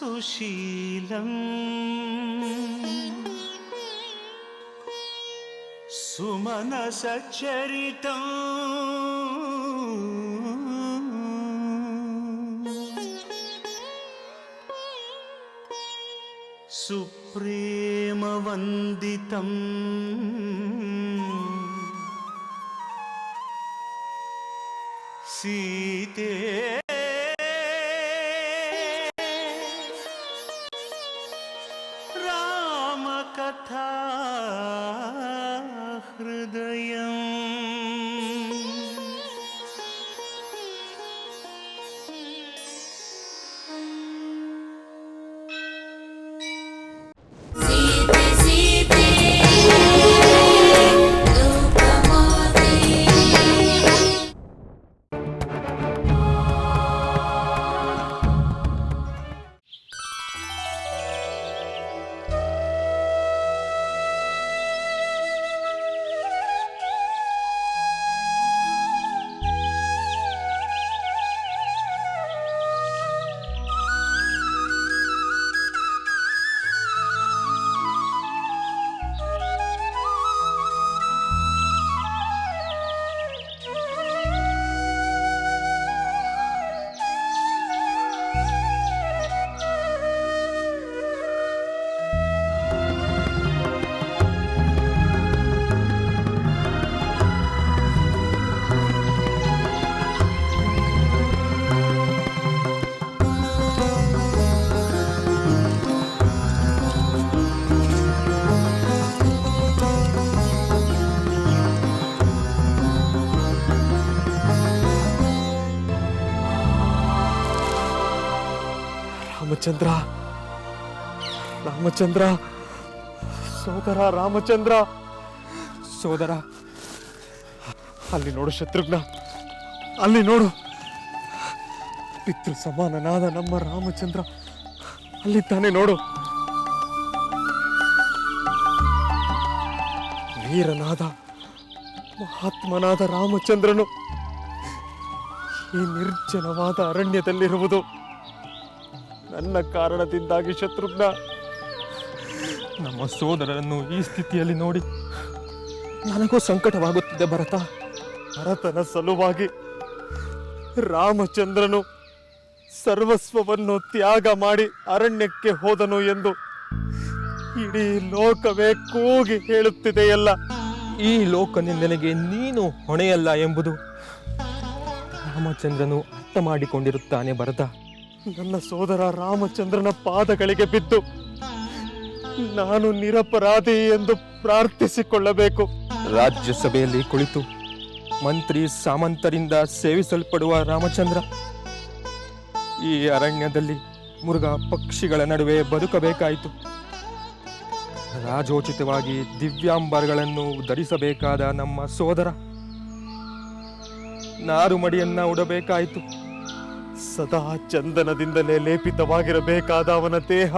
సుశీలం. సుమన సచ్చరితం. సుప్రేమవందితం. কথা ರಾಮಚಂದ್ರ. ರಾಮಚಂದ್ರ. ಸೋದರ ರಾಮಚಂದ್ರ. ಸೋದರ. ಅಲ್ಲಿ ನೋಡು ಶತ್ರುಘ್ನ. ಅಲ್ಲಿ ನೋಡು. ಪಿತೃ ಸಮಾನನಾದ ನಮ್ಮ ರಾಮಚಂದ್ರ. ಅಲ್ಲಿದ್ದಾನೆ ನೋಡು. ವೀರನಾದ, ಮಹಾತ್ಮನಾದ ರಾಮಚಂದ್ರನು ಈ ನಿರ್ಜನವಾದ ಅರಣ್ಯದಲ್ಲಿರುವುದು. ನನ್ನ ಕಾರಣದಿಂದಾಗಿ ಶತ್ರುಘ್ನ. ನಮ್ಮ ಸೋದರರನ್ನು ಈ ಸ್ಥಿತಿಯಲ್ಲಿ ನೋಡಿ ನನಗೂ ಸಂಕಟವಾಗುತ್ತಿದೆ ಭರತ. ಭರತನ ಸಲುವಾಗಿ ರಾಮಚಂದ್ರನು ಸರ್ವಸ್ವವನ್ನು ತ್ಯಾಗ ಮಾಡಿ ಅರಣ್ಯಕ್ಕೆ ಹೋದನು ಎಂದು ಇಡೀ ಲೋಕವೇ ಕೂಗಿ ಹೇಳುತ್ತಿದೆಯಲ್ಲ. ಈ ಲೋಕ ನನಗೆ ನೀನು ಹೊಣೆಯಲ್ಲ ಎಂಬುದು ರಾಮಚಂದ್ರನು ಅರ್ಥ ಮಾಡಿಕೊಂಡಿರುತ್ತಾನೆ ಭರತ. ನನ್ನ ಸೋದರ ರಾಮಚಂದ್ರನ ಪಾದಗಳಿಗೆ ಬಿದ್ದು ನಾನು ನಿರಪರಾಧಿ ಎಂದು ಪ್ರಾರ್ಥಿಸಿಕೊಳ್ಳಬೇಕು. ರಾಜ್ಯಸಭೆಯಲ್ಲಿ ಕುಳಿತು ಮಂತ್ರಿ ಸಾಮಂತರಿಂದ ಸೇವಿಸಲ್ಪಡುವ ರಾಮಚಂದ್ರ ಈ ಅರಣ್ಯದಲ್ಲಿ ಮುರುಘಾ ಪಕ್ಷಿಗಳ ನಡುವೆ ಬದುಕಬೇಕಾಯಿತು. ರಾಜೋಚಿತವಾಗಿ ದಿವ್ಯಾಂಬರಗಳನ್ನು ಧರಿಸಬೇಕಾದ ನಮ್ಮ ಸೋದರ ನಾರುಮಡಿಯನ್ನ ಉಡಬೇಕಾಯಿತು. ಸದಾ ಚಂದನದಿಂದಲೇ ಲೇಪಿತವಾಗಿರಬೇಕಾದ ಅವನ ದೇಹ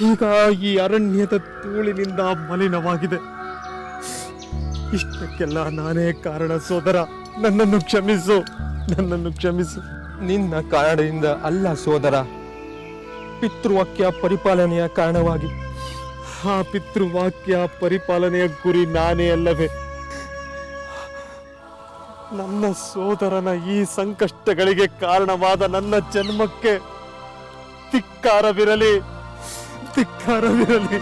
ಈಗ ಈ ಅರಣ್ಯದ ತೂಳಿನಿಂದ ಮಲಿನವಾಗಿದೆ. ಇಷ್ಟಕ್ಕೆಲ್ಲ ನಾನೇ ಕಾರಣ ಸೋದರ. ನನ್ನನ್ನು ಕ್ಷಮಿಸು. ನನ್ನನ್ನು ಕ್ಷಮಿಸು. ನಿನ್ನ ಕಾರಣದಿಂದ ಅಲ್ಲ ಸೋದರ. ಪಿತೃವಾಕ್ಯ ಪರಿಪಾಲನೆಯ ಕಾರಣವಾಗಿ. ಆ ಪಿತೃವಾಕ್ಯ ಪರಿಪಾಲನೆಯ ಗುರಿ ನಾನೇ ಅಲ್ಲವೇ? ನನ್ನ ಸೋದರನ ಈ ಸಂಕಷ್ಟಗಳಿಗೆ ಕಾರಣವಾದ ನನ್ನ ಜನ್ಮಕ್ಕೆ ತಿಕ್ಕಾರವಿರಲಿ ಧಿಕ್ಕಾರವಿರಲಿ.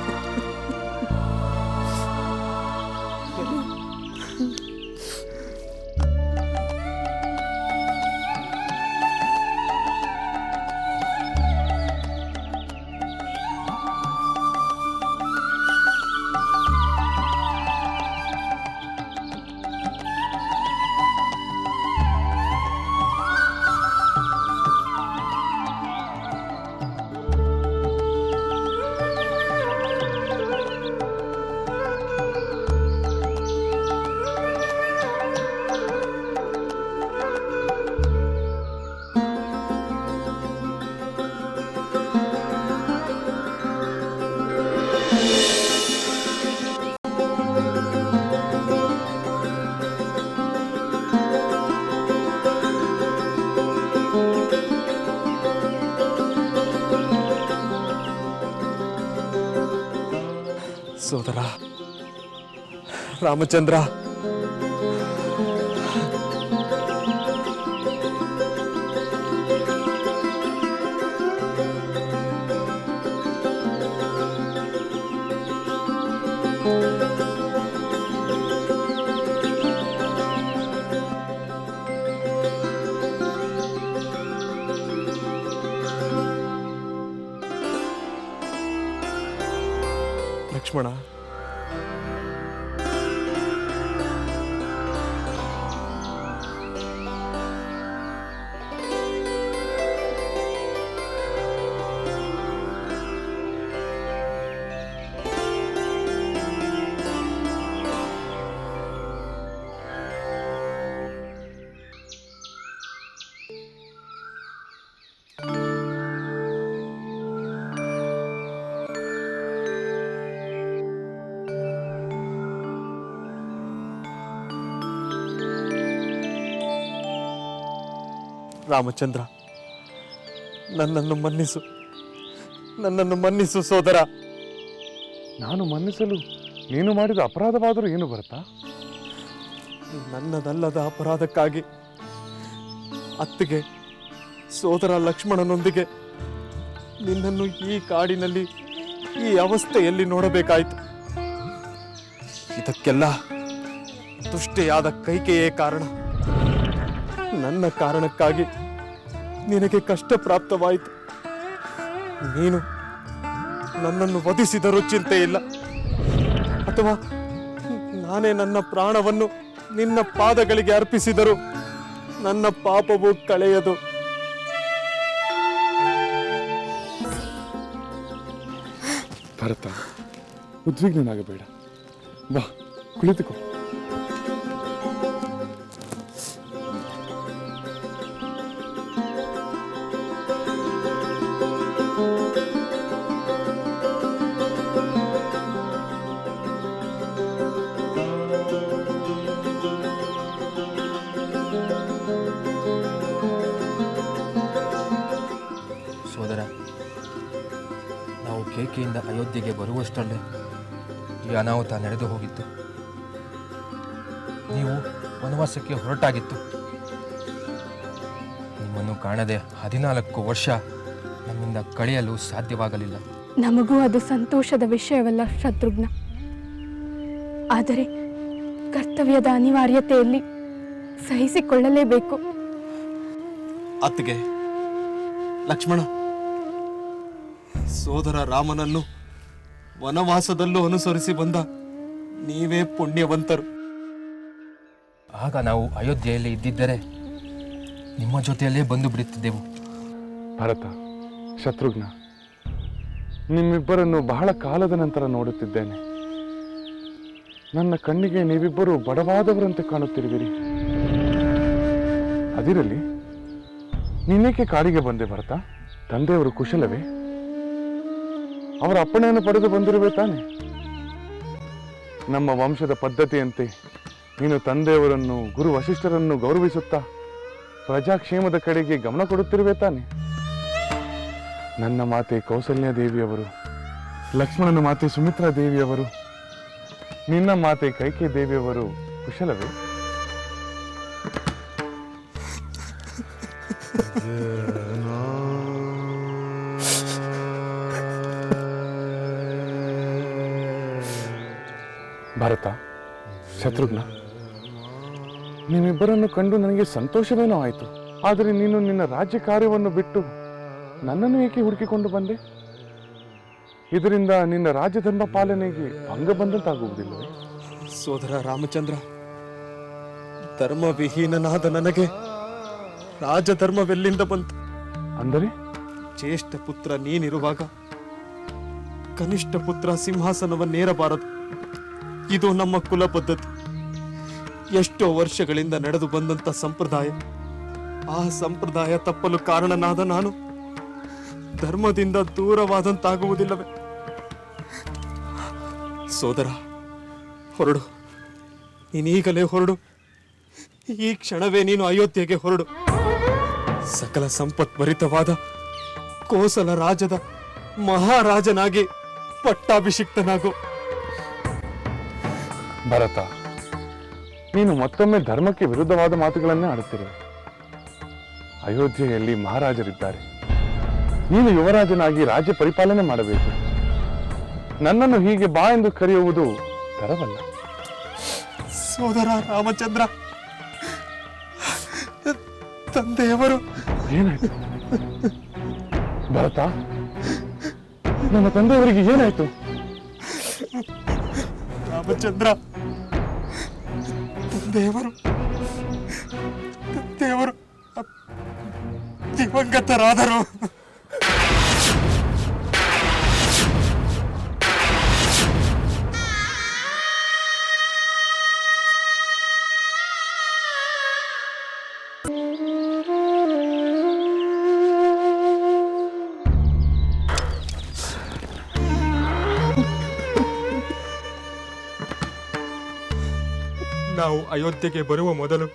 ರಾಮಚಂದ್ರ ರಾಮಚಂದ್ರ ನನ್ನನ್ನು ಮನ್ನಿಸು ನನ್ನನ್ನು ಮನ್ನಿಸು ಸೋದರ. ನಾನು ಮನ್ನಿಸಲು ನೀನು ಮಾಡಿದ ಅಪರಾಧವಾದರೂ ಏನು ಬರುತ್ತಾ? ನನ್ನದಲ್ಲದ ಅಪರಾಧಕ್ಕಾಗಿ ಅತ್ತಿಗೆ ಸೋದರ ಲಕ್ಷ್ಮಣನೊಂದಿಗೆ ನಿನ್ನನ್ನು ಈ ಕಾಡಿನಲ್ಲಿ ಈ ಅವಸ್ಥೆಯಲ್ಲಿ ನೋಡಬೇಕಾಯಿತು. ಇದಕ್ಕೆಲ್ಲ ತುಷ್ಟೆಯಾದ ಕೈಕೆಯೇ ಕಾರಣ. ನನ್ನ ಕಾರಣಕ್ಕಾಗಿ ನಿನಗೆ ಕಷ್ಟ ಪ್ರಾಪ್ತವಾಯಿತು. ನೀನು ನನ್ನನ್ನು ವಧಿಸಿದರೂ ಚಿಂತೆ ಇಲ್ಲ. ಅಥವಾ ನಾನೇ ನನ್ನ ಪ್ರಾಣವನ್ನು ನಿನ್ನ ಪಾದಗಳಿಗೆ ಅರ್ಪಿಸಿದರು ನನ್ನ ಪಾಪವು ಕಳೆಯದು. ಭರತ, ಉದ್ವಿಗ್ನನಾಗಬೇಡ. ಬಾ, ಕುಳಿತುಕೋ. ಬರುವಷ್ಟರಲ್ಲೇ ಈ ಅನಾಹುತ ನಡೆದು ಹೋಗಿತ್ತು. ನೀವು ವನವಾಸಕ್ಕೆ ಹೊರಟಾಗಿತ್ತು. ನಿಮ್ಮನ್ನು ಕಾಣದೆ ಹದಿನಾಲ್ಕು ವರ್ಷ ನಮ್ಮಿಂದ ಕಳೆಯಲು ಸಾಧ್ಯವಾಗಲಿಲ್ಲ. ನಮಗೂ ಅದು ಸಂತೋಷದ ವಿಷಯವಲ್ಲ ಶತ್ರುಘ್ನ. ಆದರೆ ಕರ್ತವ್ಯದ ಅನಿವಾರ್ಯತೆಯಲ್ಲಿ ಸಹಿಸಿಕೊಳ್ಳಲೇಬೇಕು. ಅತ್ತಿಗೆ ಲಕ್ಷ್ಮಣ ಸೋದರ ರಾಮನನ್ನು ವನವಾಸದಲ್ಲೂ ಅನುಸರಿಸಿ ಬಂದ ನೀವೇ ಪುಣ್ಯವಂತರು. ಆಗ ನಾವು ಅಯೋಧ್ಯೆಯಲ್ಲಿ ಇದ್ದಿದ್ದರೆ ನಿಮ್ಮ ಜೊತೆಯಲ್ಲೇ ಬಂದು ಬಿಡುತ್ತಿದ್ದೆವು. ಭರತ ಶತ್ರುಘ್ನ ನಿಮ್ಮಿಬ್ಬರನ್ನು ಬಹಳ ಕಾಲದ ನಂತರ ನೋಡುತ್ತಿದ್ದೇನೆ. ನನ್ನ ಕಣ್ಣಿಗೆ ನೀವಿಬ್ಬರು ಬಡವಾದವರಂತೆ ಕಾಣುತ್ತಿರುವಿರಿ. ಅದಿರಲಿ ನಿನ್ನೇಕೆ ಕಾಡಿಗೆ ಬಂದೆ ಭರತ? ತಂದೆಯವರು ಕುಶಲವೇ? ಅವರ ಅಪ್ಪಣೆಯನ್ನು ಪಡೆದು ಬಂದಿರುವೆ ತಾನೆ. ನಮ್ಮ ವಂಶದ ಪದ್ಧತಿಯಂತೆ ನೀನು ತಂದೆಯವರನ್ನು, ಗುರು ವಶಿಷ್ಠರನ್ನು ಗೌರವಿಸುತ್ತಾ ಪ್ರಜಾಕ್ಷೇಮದ ಕಡೆಗೆ ಗಮನ ಕೊಡುತ್ತಿರುವೆ ತಾನೆ. ನನ್ನ ಮಾತೆ ಕೌಸಲ್ಯ ದೇವಿಯವರು, ಲಕ್ಷ್ಮಣನ ಮಾತೆ ಸುಮಿತ್ರಾ ದೇವಿಯವರು, ನಿನ್ನ ಮಾತೆ ಕೈಕೆ ದೇವಿಯವರು ಕುಶಲವೇ? ಶತ್ರುಘ್ನ ನಿಮ್ಮಿಬ್ಬರನ್ನು ಕಂಡು ನನಗೆ ಸಂತೋಷವೇನೋ ಆಯಿತು. ಆದರೆ ನೀನು ನಿನ್ನ ರಾಜ್ಯ ಕಾರ್ಯವನ್ನು ಬಿಟ್ಟು ನನ್ನನ್ನು ಏಕೆ ಹುಡುಕಿಕೊಂಡು ಬಂದೆ? ಇದರಿಂದ ನಿನ್ನ ರಾಜಧರ್ಮ ಪಾಲನೆಗೆ ಭಂಗ ಬಂದಂತಾಗುವುದಿಲ್ಲವೇ? ಸೋದರ ರಾಮಚಂದ್ರ ಧರ್ಮವಿಹೀನನಾದ ನನಗೆ ರಾಜಧರ್ಮವೆಲ್ಲಿಂದ ಬಂತು? ಅಂದರೆ? ಜ್ಯೇಷ್ಠ ಪುತ್ರ ನೀನಿರುವಾಗ ಕನಿಷ್ಠ ಪುತ್ರ ಸಿಂಹಾಸನವನ್ನೇರಬಾರದು. ಇದು ನಮ್ಮ ಕುಲ ಪದ್ಧತಿ ಎಷ್ಟೋ ವರ್ಷಗಳಿಂದ ನಡೆದು ಬಂದಂತ ಸಂಪ್ರದಾಯ. ಆ ಸಂಪ್ರದಾಯ ತಪ್ಪಲು ಕಾರಣನಾದ ನಾನು. ಧರ್ಮದಿಂದ ದೂರವಾದಂತಾಗುವುದಿಲ್ಲವೇ. ಸೋದರ, ಹೊರಡು. ನೀನೀಗಲೇ ಹೊರಡು. ಈ ಕ್ಷಣವೇ ನೀನು ಅಯೋಧ್ಯೆಗೆ ಹೊರಡು. ಸಕಲ ಸಂಪತ್ಭರಿತವಾದ ಕೋಸಲ ರಾಜದ ಮಹಾರಾಜನಾಗಿ ಪಟ್ಟಾಭಿಷಿಕ್ತನಾಗು. ಭರತ ನೀನು ಮತ್ತೊಮ್ಮೆ ಧರ್ಮಕ್ಕೆ ವಿರುದ್ಧವಾದ ಮಾತುಗಳನ್ನೇ ಆಡುತ್ತಿರುವೆ ಅಯೋಧ್ಯೆಯಲ್ಲಿ ಮಹಾರಾಜರಿದ್ದಾರೆ. ನೀನು ಯುವರಾಜನಾಗಿ ರಾಜ್ಯ ಪರಿಪಾಲನೆ ಮಾಡಬೇಕು. ನನ್ನನ್ನು ಹೀಗೆ ಬಾ ಎಂದು ಕರೆಯುವುದು ತರವಲ್ಲ ಸೋದರ ರಾಮಚಂದ್ರ ತಂದೆಯವರು. ಏನಾಯ್ತು? ಭರತ ನನ್ನ ತಂದೆಯವರಿಗೆ ಏನಾಯ್ತು? ರಾಮಚಂದ್ರ ತಂದೆಯವರು ತಂದೆಯವರು ದಿವಂಗತರಾದರು ನಾವು ಅಯೋಧ್ಯೆಗೆ ಬರುವ ಮೊದಲು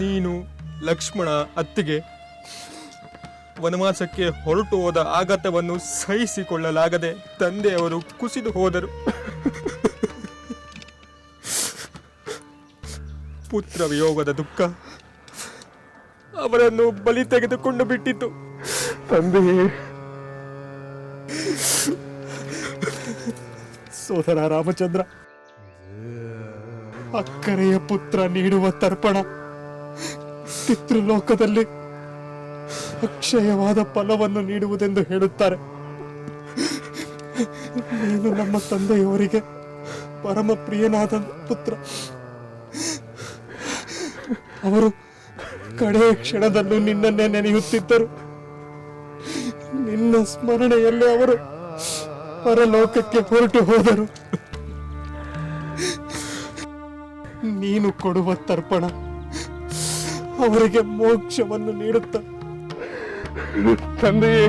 ನೀನು ಲಕ್ಷ್ಮಣ ಅತ್ತಿಗೆ ವನವಾಸಕ್ಕೆ ಹೊರಟು ಹೋದ ಆಘಾತವನ್ನು ಸಹಿಸಿಕೊಳ್ಳಲಾಗದೆ ತಂದೆಯವರು ಕುಸಿದು ಹೋದರು. ಪುತ್ರ ವಿಯೋಗದ ದುಃಖ ಅವರನ್ನು ಬಲಿ ತೆಗೆದುಕೊಂಡು ಬಿಟ್ಟಿತು. ತಂದೆಯೇ, ಸೋದರ ರಾಮಚಂದ್ರ ಅಕ್ಕರೆಯ ಪುತ್ರ ನೀಡುವ ತರ್ಪಣ. ಪಿತೃಲೋಕದಲ್ಲಿ ಅಕ್ಷಯವಾದ ಫಲವನ್ನು ನೀಡುವುದೆಂದು ಹೇಳುತ್ತಾರೆ. ನೀನು ನಮ್ಮ ತಂದೆಯವರಿಗೆ ಪರಮ ಪ್ರಿಯನಾದ ಪುತ್ರ. ಅವರು ಕಡೆಯ ಕ್ಷಣದಲ್ಲೂ ನಿನ್ನನ್ನೇ ನೆನೆಯುತ್ತಿದ್ದರು. ನಿನ್ನ ಸ್ಮರಣೆಯಲ್ಲಿ ಅವರು ಪರಲೋಕಕ್ಕೆ ಹೊರಟು ಹೋದರು. ನೀನು ಕೊಡುವ ತರ್ಪಣ ಅವರಿಗೆ ಮೋಕ್ಷವನ್ನು ನೀಡುತ್ತ. ತಂದೆಯೇ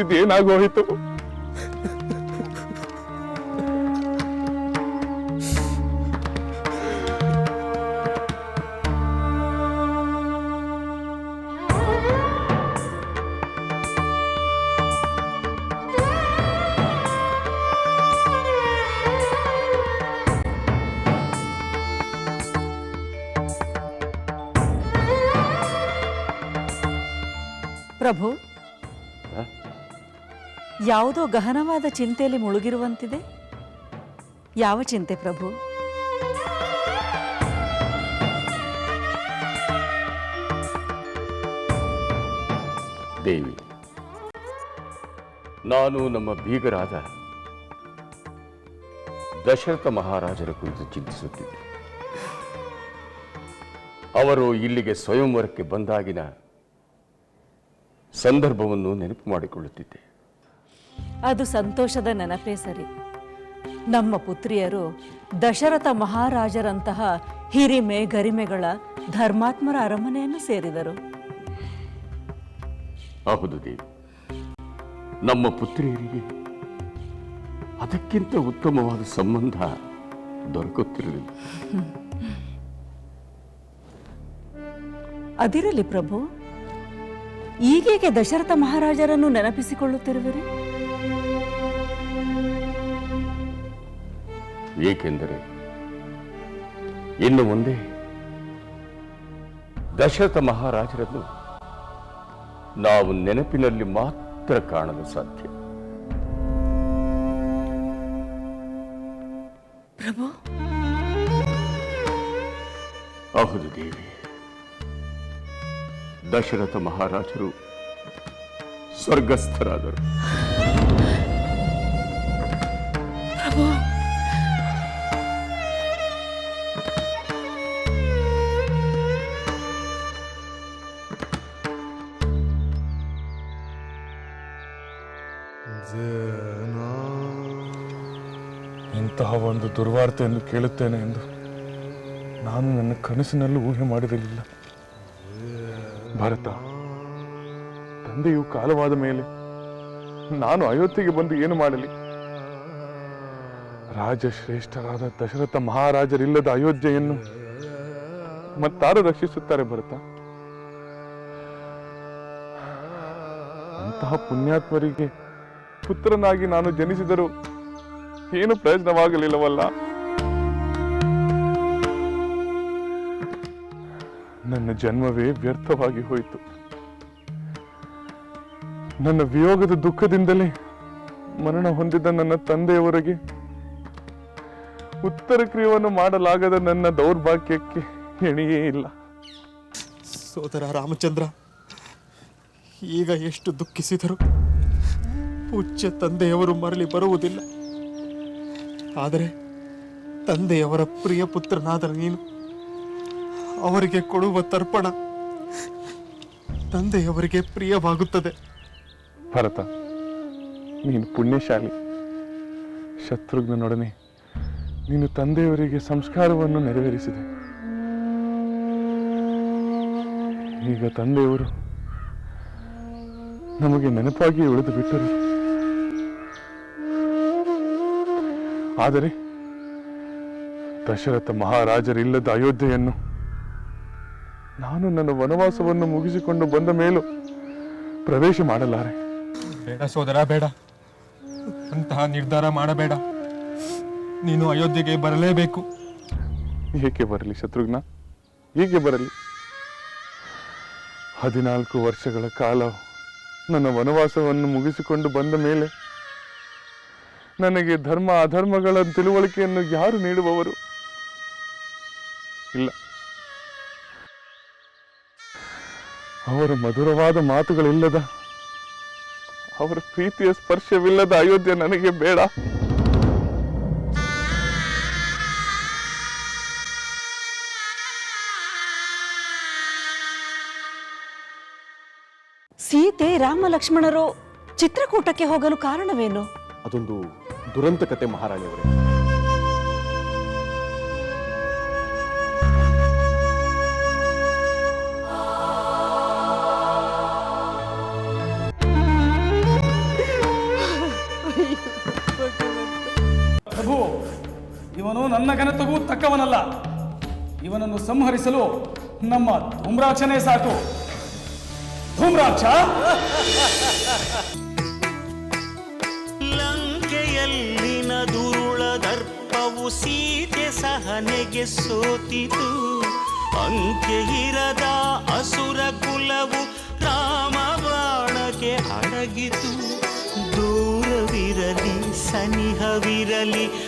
ಇದೇನಾಗೋಯಿತು? ಪ್ರಭು, ಯಾವುದೋ ಗಹನವಾದ ಚಿಂತೆಯಲ್ಲಿ ಮುಳುಗಿರುವಂತಿದೆ? ಯಾವ ಚಿಂತೆ ಪ್ರಭು? ದೇವಿ, ನಾನು ನಮ್ಮ ಬೀಗರಾದ ದಶರಥ ಮಹಾರಾಜರ ಕುರಿತು ಚಿಂತಿಸುತ್ತಿದ್ದೆ. ಅವರು ಇಲ್ಲಿಗೆ ಸ್ವಯಂವರಕ್ಕೆ ಬಂದಾಗಿನ ಸಂದರ್ಭವನ್ನು ನೆನಪು ಮಾಡಿಕೊಳ್ಳುತ್ತಿದ್ದೆ. ಅದು ಸಂತೋಷದ ನೆನಪೇ ಸರಿ. ನಮ್ಮ ಪುತ್ರಿಯರು ದಶರಥ ಮಹಾರಾಜರಂತಹ ಹಿರಿಮೆ ಗರಿಮೆಗಳ ಧರ್ಮಾತ್ಮರ ಅರಮನೆಯನ್ನು ಸೇರಿದರು. ಹೌದು ದೇವಿ. ನಮ್ಮ ಪುತ್ರಿಯರಿಗೆ ಅದಕ್ಕಿಂತ ಉತ್ತಮವಾದ ಸಂಬಂಧ ದೊರಕುತ್ತಿರಲಿಲ್ಲ. ಅದಿರಲಿ ಪ್ರಭು. ಈಗೇಕೆ ದಶರಥ ಮಹಾರಾಜರನ್ನು ನೆನಪಿಸಿಕೊಳ್ಳುತ್ತಿರುವಿರಿ? ಏಕೆಂದರೆ ಇನ್ನು ಮುಂದೆ ದಶರಥ ಮಹಾರಾಜರನ್ನು ನಾವು ನೆನಪಿನಲ್ಲಿ ಮಾತ್ರ ಕಾಣಲು ಸಾಧ್ಯ. ಪ್ರಭು? ಹೌದು ದೇವಿ. ದಶರಥ ಮಹಾರಾಜರು ಸ್ವರ್ಗಸ್ಥರಾದರು. ಇಂತಹ ಒಂದು ದುರ್ವಾರ್ತೆಯನ್ನು ಕೇಳುತ್ತೇನೆ ಎಂದು ನಾನು ನನ್ನ ಕನಸಿನಲ್ಲೂ ಊಹೆ ಮಾಡಿರಲಿಲ್ಲ. ಭರತ. ತಂದೆಯು ಕಾಲವಾದ ಮೇಲೆ ನಾನು ಅಯೋಧ್ಯೆಗೆ ಬಂದು ಏನು ಮಾಡಲಿ? ರಾಜಶ್ರೇಷ್ಠರಾದ ದಶರಥ ಮಹಾರಾಜರಿಲ್ಲದ ಅಯೋಧ್ಯೆಯನ್ನು ಮತ್ತಾರು ರಕ್ಷಿಸುತ್ತಾರೆ ಭರತ. ಅಂತಹ ಪುಣ್ಯಾತ್ಮರಿಗೆ ಪುತ್ರನಾಗಿ ನಾನು ಜನಿಸಿದರೂ ಏನು ಪ್ರಯೋಜನವಾಗಲಿಲ್ಲವಲ್ಲ? ನನ್ನ ಜನ್ಮವೇ ವ್ಯರ್ಥವಾಗಿ ಹೋಯಿತು. ನನ್ನ ವಿಯೋಗದ ದುಃಖದಿಂದಲೇ ಮರಣ ಹೊಂದಿದ ನನ್ನ ತಂದೆಯವರಿಗೆ ಉತ್ತರ ಕ್ರಿಯವನ್ನು ಮಾಡಲಾಗದ ನನ್ನ ದೌರ್ಭಾಗ್ಯಕ್ಕೆ ಎಣಿಯೇ ಇಲ್ಲ. ಸೋದರ ರಾಮಚಂದ್ರ, ಈಗ ಎಷ್ಟು ದುಃಖಿಸಿದರು ಪೂಜ್ಯ ತಂದೆಯವರು ಮರಳಿ ಬರುವುದಿಲ್ಲ. ಆದರೆ ತಂದೆಯವರ ಪ್ರಿಯ ಪುತ್ರನಾದ ನೀನು ಅವರಿಗೆ ಕೊಡುವ ತರ್ಪಣ ತಂದೆಯವರಿಗೆ ಪ್ರಿಯವಾಗುತ್ತದೆ. ಭರತ, ನೀನು ಪುಣ್ಯಶಾಲಿ. ಶತ್ರುಘ್ನನೊಡನೆ ನೀನು ತಂದೆಯವರಿಗೆ ಸಂಸ್ಕಾರವನ್ನು ನೆರವೇರಿಸಿದೆ. ಈಗ ತಂದೆಯವರು ನಮಗೆ ನೆನಪಾಗಿ ಉಳಿದು ಬಿಟ್ಟರು. ಆದರೆ ದಶರಥ ಮಹಾರಾಜರಿಲ್ಲದ ಅಯೋಧ್ಯೆಯನ್ನು ನಾನು ನನ್ನ ವನವಾಸವನ್ನು ಮುಗಿಸಿಕೊಂಡು ಬಂದ ಮೇಲೂ ಪ್ರವೇಶ ಮಾಡಲಾರೆ. ಬೇಡ ಸೋದರ ಬೇಡ. ಅಂತಹ ನಿರ್ಧಾರ ಮಾಡಬೇಡ. ನೀನು ಅಯೋಧ್ಯೆಗೆ ಬರಲೇಬೇಕು. ಏಕೆ ಬರಲಿ ಶತ್ರುಘ್ನ? ಹೀಗೆ ಬರಲಿ? ಹದಿನಾಲ್ಕು ವರ್ಷಗಳ ಕಾಲ ನನ್ನ ವನವಾಸವನ್ನು ಮುಗಿಸಿಕೊಂಡು ಬಂದ ಮೇಲೆ ನನಗೆ ಧರ್ಮ ಅಧರ್ಮಗಳ ತಿಳುವಳಿಕೆಯನ್ನು ಯಾರು ನೀಡುವವರು? ಇಲ್ಲ. ಅವರ ಮಧುರವಾದ ಮಾತುಗಳಿಲ್ಲದ ಅವರ ಪ್ರೀತಿಯ ಸ್ಪರ್ಶವಿಲ್ಲದ ಅಯೋಧ್ಯೆ ನನಗೆ ಬೇಡ. ಸೀತೆ ರಾಮ ಲಕ್ಷ್ಮಣರು ಚಿತ್ರಕೂಟಕ್ಕೆ ಹೋಗಲು ಕಾರಣವೇನು? ಅದೊಂದು ದುರಂತ ಕತೆ ಮಹಾರಾಣಿಯವರೇ. ನನ್ನ ಘನತೆಗೂ ತಕ್ಕವನಲ್ಲ. ಇವನನ್ನು ಸಂಹರಿಸಲು ನಮ್ಮ ಧೂಮ್ರಾಕ್ಷನೇ ಸಾಕು. ಧೂಮ್ರಾಕ್ಷ! ಲಂಕೆಯಲ್ಲಿನ ದುರುಳ ದರ್ಪವು ಸೀತೆ ಸಹನೆಗೆ ಸೋತಿತು. ಅಂಕೆ ಇರದ ಅಸುರ ಕುಲವು ರಾಮ ಬಾಣಕ್ಕೆ ಅಡಗಿತು. ದೂರವಿರಲಿ, ಸನಿಹವಿರಲಿ